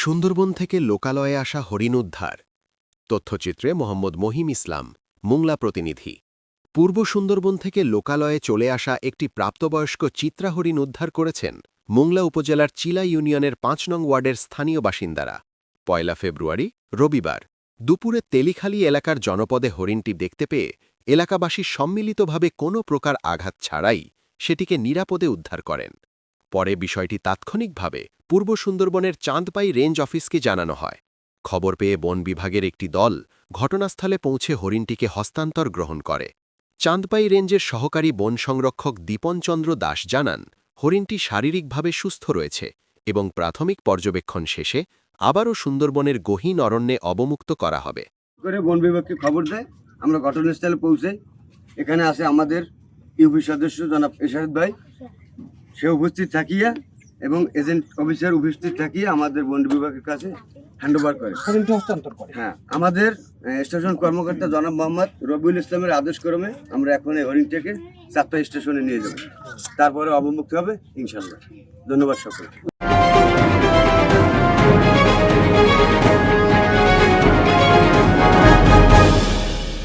সুন্দরবন থেকে লোকালয়ে আসা হরিণ উদ্ধার। তথ্যচিত্রে মোহাম্মদ মহিম ইসলাম, মুংলা প্রতিনিধি। পূর্ব সুন্দরবন থেকে লোকালয়ে চলে আসা একটি প্রাপ্তবয়স্ক চিত্রা হরিণ উদ্ধার করেছেন মুংলা উপজেলার চিলা ইউনিয়নের পাঁচ নং ওয়ার্ডের স্থানীয় বাসিন্দারা। পয়লা ফেব্রুয়ারি, রবিবার। দুপুরে তেলিখালি এলাকার জনপদে হরিণটি দেখতে পেয়ে এলাকাবাসী সম্মিলিতভাবে কোনো প্রকার আঘাত ছাড়াই সেটিকে নিরাপদে উদ্ধার করেন। পরে বিষয়টি তাৎক্ষণিকভাবে পূর্ব সুন্দরবনের চাঁদপাই রেঞ্জ অফিসকে জানানো হয়। খবর পেয়ে বন বিভাগের একটি দল ঘটনাস্থলে পৌঁছে হরিণটিকে হস্তান্তর গ্রহণ করে। চাঁদপাই রেঞ্জের সহকারী বন সংরক্ষক দীপনচন্দ্র দাস জানান, হরিণটি শারীরিকভাবে সুস্থ রয়েছে এবং প্রাথমিক পর্যবেক্ষণ শেষে আবারও সুন্দরবনের গহীন অরণ্যে অবমুক্ত করা হবে। বন বিভাগকে খবর দেয়, আমরা ঘটনাস্থলে পৌঁছে এখানে আসে আমাদের ইউপি সদস্য জনাব এশারদ ভাই। সে উপস্থিত থাকিয়া এবং এজেন্ট অফিসার উপস্থিত থাকিয়া আমাদের বন বিভাগের কাছে হ্যান্ডওভার করে। হস্তান্তর করে। হ্যাঁ আমাদের স্টেশন কর্মকর্তা জনাব মোহাম্মদ রবিউল ইসলামের আদেশক্রমে আমরা এখন এই হরিণটাকে চারটা স্টেশনে নিয়ে যাব। তারপরে অবমুক্ত হবে ইনশাল্লাহ ধন্যবাদ সকলকে।